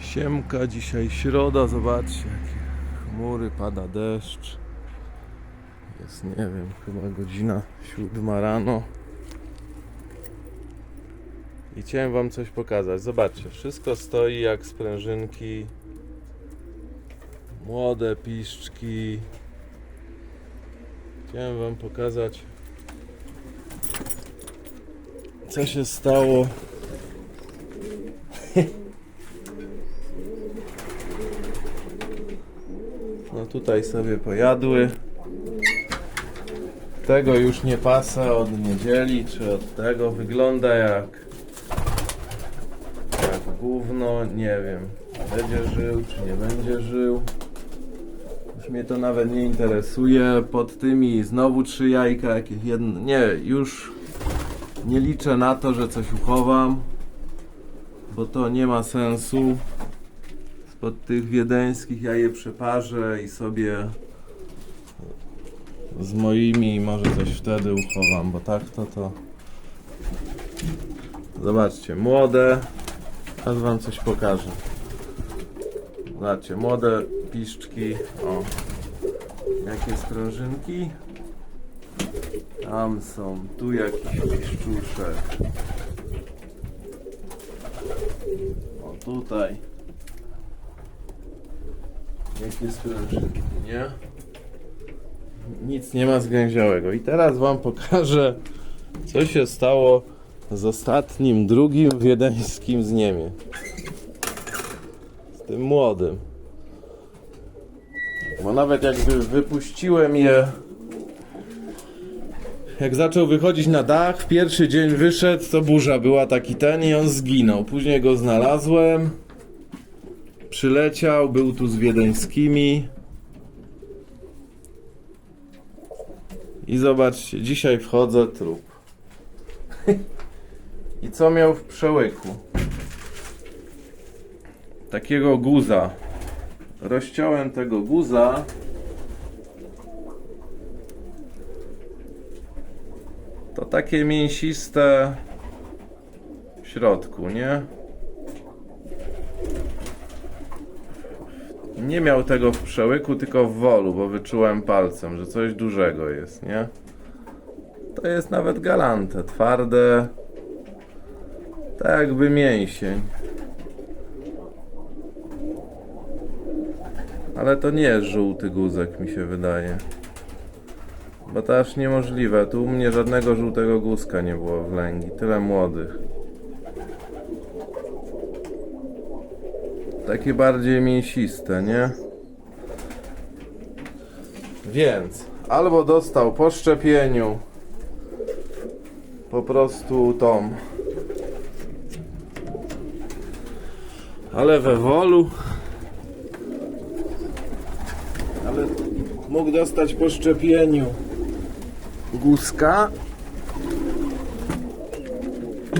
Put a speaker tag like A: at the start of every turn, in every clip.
A: Siemka, dzisiaj środa, zobaczcie jakie chmury, pada deszcz. Jest, nie wiem, chyba godzina siódma rano. I chciałem wam coś pokazać. Zobaczcie, wszystko stoi jak sprężynki. Młode piszczki. Chciałem wam pokazać co się stało tutaj sobie pojadły. Tego już nie pasa od niedzieli, czy od tego. Wygląda jak jak gówno, nie wiem. Będzie żył, czy nie będzie żył. Już mnie to nawet nie interesuje. Pod tymi znowu trzy jajka, jakieś jedno. Nie, już nie liczę na to, że coś uchowam, bo to nie ma sensu spod tych wiedeńskich ja je przeparzę i sobie z moimi może coś wtedy uchowam, bo tak to to zobaczcie, młode teraz wam coś pokażę. Zobaczcie, młode piszczki o, jakie sprężynki? Tam są, tu jakiś piszczuszek. O tutaj Jakie sprężynki, nie? Nic nie ma zgęziałego. I teraz wam pokażę, co się stało z ostatnim, drugim wiedeńskim z Niemiec. Z tym młodym. Bo nawet jakby wypuściłem je jak zaczął wychodzić na dach, w pierwszy dzień wyszedł, to burza była taki ten i on zginął. Później go znalazłem przyleciał, był tu z wiedeńskimi. I zobaczcie, dzisiaj wchodzę trup. I co miał w przełyku? Takiego guza. Rozciąłem tego guza. To takie mięsiste w środku, nie? Nie miał tego w przełyku, tylko w wolu, bo wyczułem palcem, że coś dużego jest, nie? To jest nawet galante, twarde, tak jakby mięsień. Ale to nie jest żółty guzek, mi się wydaje. Bo to aż niemożliwe. Tu u mnie żadnego żółtego guzka nie było w lęgi. Tyle młodych. Takie bardziej mięsiste, nie? Więc albo dostał po szczepieniu po prostu tą. Ale we wolu. Ale mógł dostać po szczepieniu. Guzka.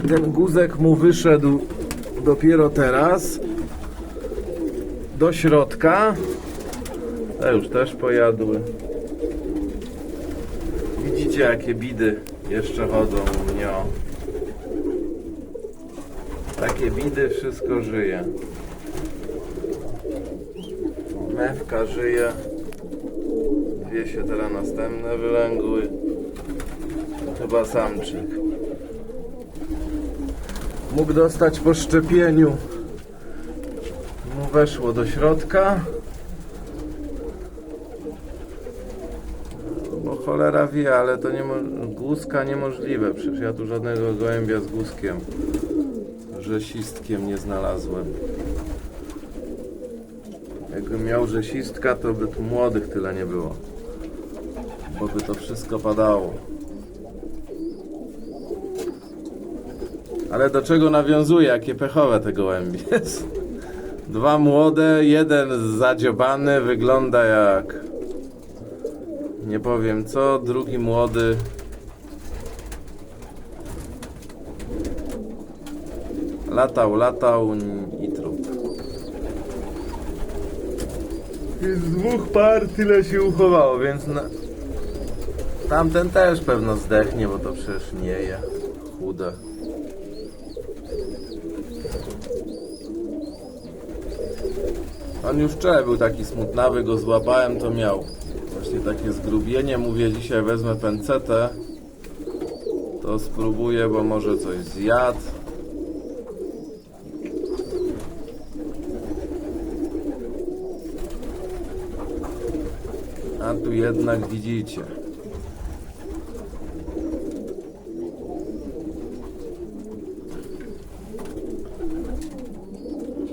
A: Ten guzek mu wyszedł dopiero teraz do środka. Te już też pojadły. Widzicie jakie bidy jeszcze chodzą mnie. o. Takie bidy, wszystko żyje. Mewka żyje. Dwie się teraz następne wylęgły. Chyba samczyk. Mógł dostać po szczepieniu weszło do środka. Bo cholera wie, ale to nie guzka niemożliwe. Przecież ja tu żadnego gołębia z guzkiem, rzesistkiem nie znalazłem. Jakbym miał rzesistka, to by tu młodych tyle nie było. Bo by to wszystko padało. Ale do czego nawiązuje? Jakie pechowe te gołębie jest. Dwa młode, jeden zadziobany, wygląda jak nie powiem co, drugi młody latał, latał i trup. Więc z dwóch par tyle się uchowało, więc na... tamten też pewno zdechnie, bo to przecież nie je. Chude. On już wczoraj był taki smutnawy, go złapałem, to miał właśnie takie zgrubienie. Mówię, dzisiaj wezmę pencetę, to spróbuję, bo może coś zjadł. A tu jednak widzicie.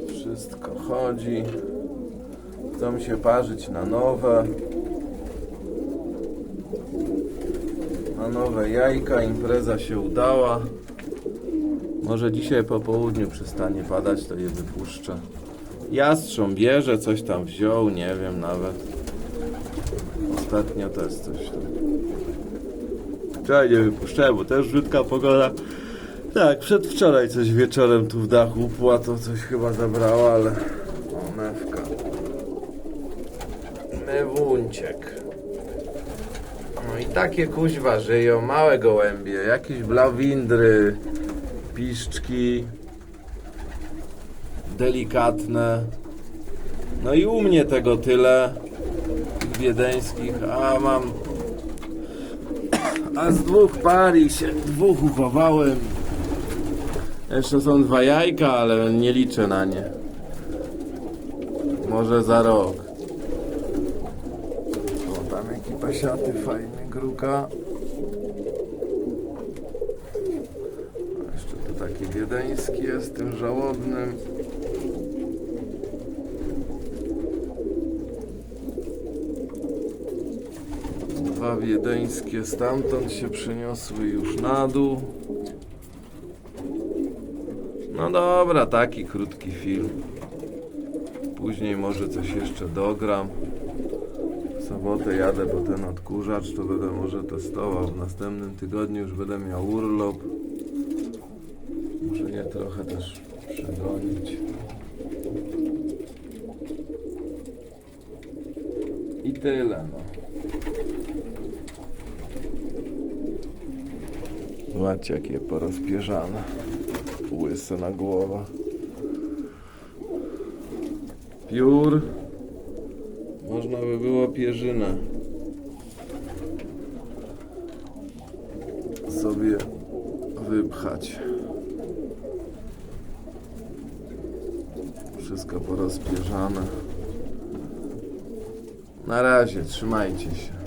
A: Wszystko chodzi. Chcą się parzyć na nowe. Na nowe jajka. Impreza się udała. Może dzisiaj po południu przestanie padać, to je wypuszczę. Jastrząb bierze, coś tam wziął, nie wiem nawet. Ostatnio też coś tam. Wczoraj nie wypuszczałem, bo też brzydka pogoda. Tak, przedwczoraj coś wieczorem tu w dachu upła, to coś chyba zabrała, ale... O, mewka. Mewunciek. No i takie kuźwa żyją, małe gołębie, jakieś blawindry, piszczki, delikatne. No i u mnie tego tyle, wiedeńskich, a mam... A z dwóch pari się, dwóch uchowałem. Jeszcze są dwa jajka, ale nie liczę na nie. Może za rok. O, tam jaki pasiaty fajny, gruka. Jeszcze tu taki wiedeński jest, tym żałobnym. Dwa wiedeńskie stamtąd się przeniosły już na dół. No dobra, taki krótki film. Później może coś jeszcze dogram. Sobotę jadę po ten odkurzacz, to będę może testował. W następnym tygodniu już będę miał urlop. Muszę je trochę też przegonić. I tyle, no. Zobaczcie, jakie porozpierzane. Łyse na głowę. Piór. Można by było pierzynę sobie wypchać. Wszystko porozpierzane. Na razie, trzymajcie się.